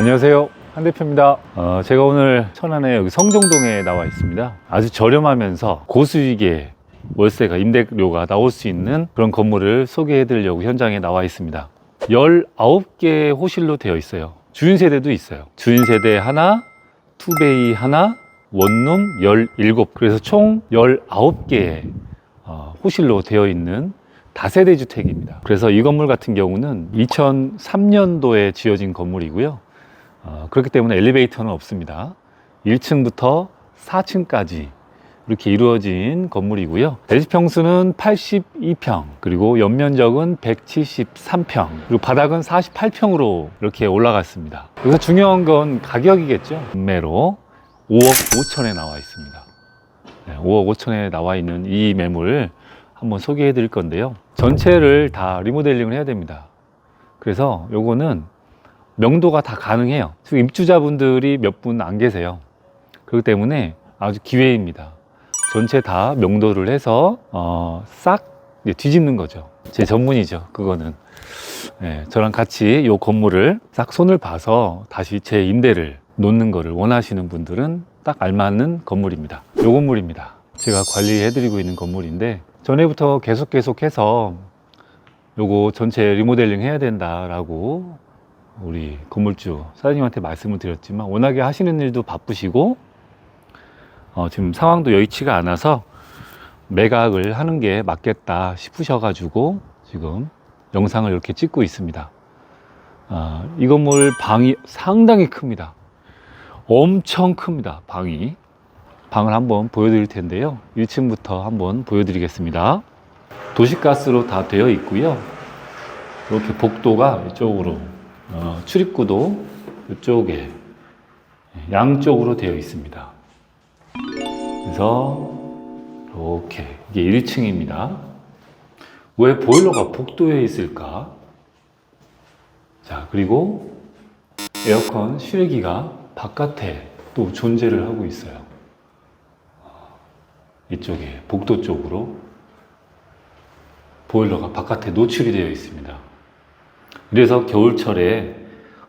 안녕하세요. 한 대표입니다. 어, 제가 오늘 천안에 여기 성정동에 나와 있습니다. 아주 저렴하면서 고수익의 월세가 임대료가 나올 수 있는 그런 건물을 소개해 드리려고 현장에 나와 있습니다. 19개 호실로 되어 있어요. 주인 세대도 있어요. 주인 세대 하나, 투베이 하나, 원룸 17. 그래서 총 19개의 어, 호실로 되어 있는 다세대 주택입니다. 그래서 이 건물 같은 경우는 2003년도에 지어진 건물이고요. 어, 그렇기 때문에 엘리베이터는 없습니다. 1층부터 4층까지 이렇게 이루어진 건물이고요. 대지평수는 82평, 그리고 연면적은 173평, 그리고 바닥은 48평으로 이렇게 올라갔습니다. 여기서 중요한 건 가격이겠죠. 매로 5억 5천에 나와 있습니다. 네, 5억 5천에 나와 있는 이 매물 한번 소개해 드릴 건데요. 전체를 다 리모델링을 해야 됩니다. 그래서 요거는 명도가 다 가능해요. 지금 입주자분들이 몇 분 안 계세요. 그렇기 때문에 아주 기회입니다. 전체 다 명도를 해서 어, 싹 뒤집는 거죠. 제 전문이죠. 그거는 네, 저랑 같이 요 건물을 싹 손을 봐서 다시 제 임대를 놓는 거를 원하시는 분들은 딱 알맞는 건물입니다. 요 건물입니다. 제가 관리해드리고 있는 건물인데 전에부터 계속 계속해서 요거 전체 리모델링 해야 된다라고 우리 건물주 사장님한테 말씀을 드렸지만 워낙에 하시는 일도 바쁘시고 어, 지금 상황도 여의치가 않아서 매각을 하는 게 맞겠다 싶으셔가지고 지금 영상을 이렇게 찍고 있습니다. 아, 이 건물 방이 상당히 큽니다. 엄청 큽니다. 방이. 방을 한번 보여드릴 텐데요. 1층부터 한번 보여드리겠습니다. 도시가스로 다 되어 있고요. 이렇게 복도가 이쪽으로 어, 출입구도 이쪽에 양쪽으로 되어 있습니다. 그래서 이렇게 이게 1층입니다. 왜 보일러가 복도에 있을까? 자 그리고 에어컨 실외기가 바깥에 또 존재를 하고 있어요. 이쪽에 복도 쪽으로 보일러가 바깥에 노출이 되어 있습니다. 그래서 겨울철에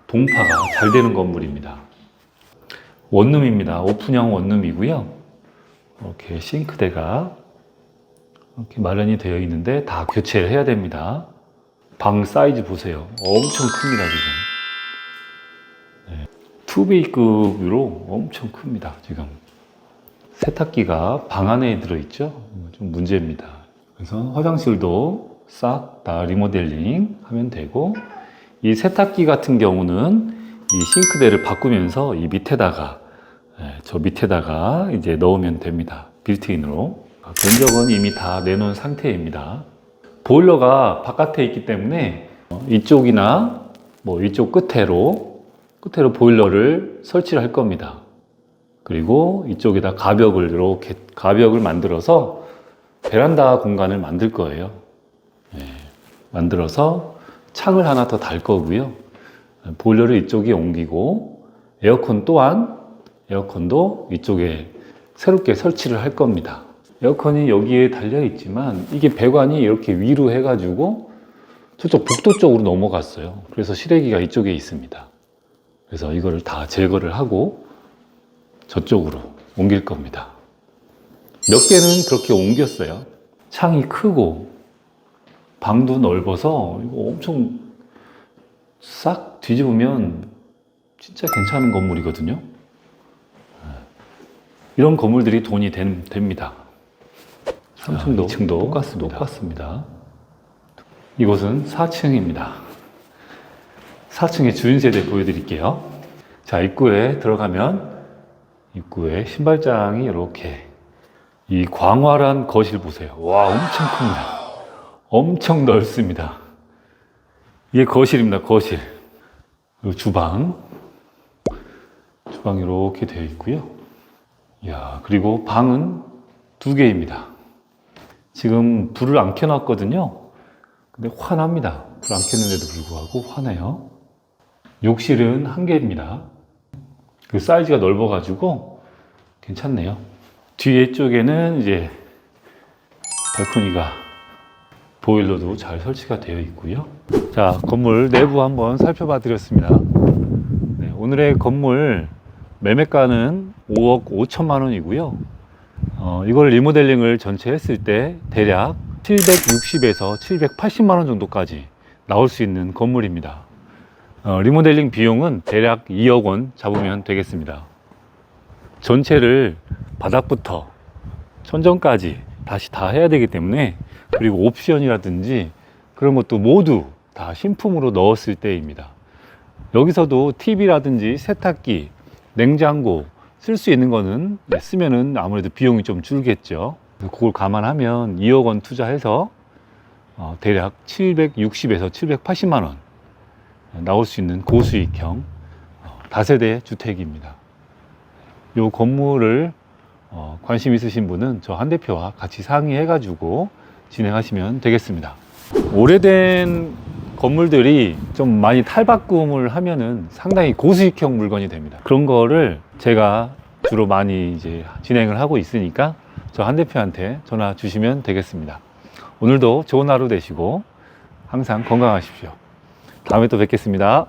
동파가 잘 되는 건물입니다. 원룸입니다. 오픈형 원룸이고요. 이렇게 싱크대가 이렇게 마련이 되어 있는데 다 교체를 해야 됩니다. 방 사이즈 보세요. 엄청 큽니다, 지금. 네. 투베이급으로 엄청 큽니다, 지금. 세탁기가 방 안에 들어있죠? 좀 문제입니다. 그래서 화장실도 싹 다 리모델링 하면 되고, 이 세탁기 같은 경우는 이 싱크대를 바꾸면서 이 밑에다가, 예, 저 밑에다가 이제 넣으면 됩니다. 빌트인으로. 견적은 이미 다 내놓은 상태입니다. 보일러가 바깥에 있기 때문에 어, 이쪽이나 뭐 이쪽 끝에로, 끝에로 보일러를 설치를 할 겁니다. 그리고 이쪽에다 가벽을 이렇게 가벽을 만들어서 베란다 공간을 만들 거예요. 예, 만들어서 창을 하나 더 달 거고요. 보일러를 이쪽에 옮기고 에어컨 또한 에어컨도 이쪽에 새롭게 설치를 할 겁니다. 에어컨이 여기에 달려 있지만 이게 배관이 이렇게 위로 해가지고 저쪽 복도 쪽으로 넘어갔어요. 그래서 실외기가 이쪽에 있습니다. 그래서 이거를 다 제거를 하고 저쪽으로 옮길 겁니다. 몇 개는 그렇게 옮겼어요. 창이 크고 방도 넓어서 이거 엄청 싹 뒤집으면 진짜 괜찮은 건물이거든요. 이런 건물들이 돈이 된- 됩니다. 3층도, 2층도 똑같습니다. 똑같습니다. 이곳은 4층입니다. 4층의 주인 세대 보여드릴게요. 자, 입구에 들어가면 입구에 신발장이 이렇게 이 광활한 거실 보세요. 와, 엄청 큽니다. 엄청 넓습니다. 이게 거실입니다, 거실. 그리고 주방. 주방이 이렇게 되어 있고요. 이야, 그리고 방은 두 개입니다. 지금 불을 안 켜놨거든요. 근데 환합니다. 불 안 켰는데도 불구하고 환해요. 욕실은 한 개입니다. 그 사이즈가 넓어가지고 괜찮네요. 뒤에 쪽에는 이제 발코니가 보일러도 잘 설치가 되어 있고요. 자, 건물 내부 한번 살펴봐 드렸습니다. 네, 오늘의 건물 매매가는 5억 5천만 원이고요. 어, 이걸 리모델링을 전체 했을 때 대략 760에서 780만 원 정도까지 나올 수 있는 건물입니다. 어, 리모델링 비용은 대략 2억 원 잡으면 되겠습니다. 전체를 바닥부터 천정까지 다시 다 해야 되기 때문에 그리고 옵션이라든지 그런 것도 모두 다 신품으로 넣었을 때입니다. 여기서도 TV라든지 세탁기, 냉장고 쓸 수 있는 거는 네, 쓰면은 아무래도 비용이 좀 줄겠죠. 그걸 감안하면 2억 원 투자해서 어, 대략 760에서 780만 원 나올 수 있는 고수익형 어, 다세대 주택입니다. 이 건물을 어, 관심 있으신 분은 저 한 대표와 같이 상의해가지고 진행하시면 되겠습니다. 오래된 건물들이 좀 많이 탈바꿈을 하면은 상당히 고수익형 물건이 됩니다. 그런 거를 제가 주로 많이 이제 진행을 하고 있으니까 저 한 대표한테 전화 주시면 되겠습니다. 오늘도 좋은 하루 되시고 항상 건강하십시오. 다음에 또 뵙겠습니다.